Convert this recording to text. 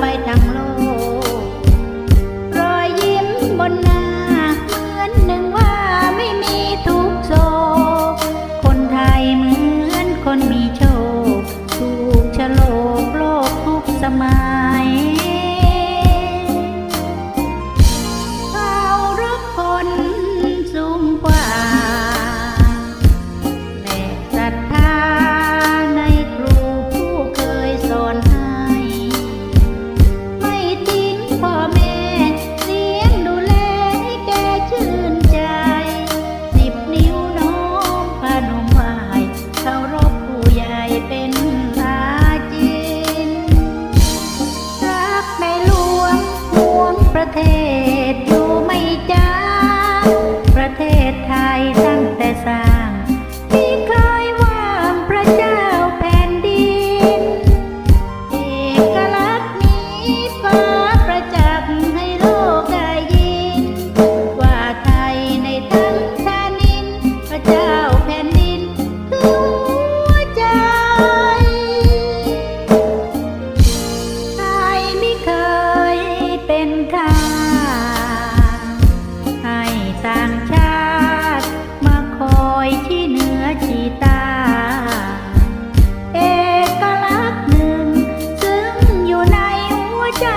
ไปทั้งโลก รอยยิ้มบนหน้าเหมือนหนึ่งว่าไม่มีทุกโศกคนไทยเหมือนคนมีโชคถูกชะโลกโลกทุกสมัย ประเทศอยู่ไม่จ้าประเทศไทยตั้งแต่สร้าง ให้ต่างชาติ มาคอยที่เหนือชีตา เอกลักษณ์หนึ่ง ซึ่งอยู่ในหัวใจ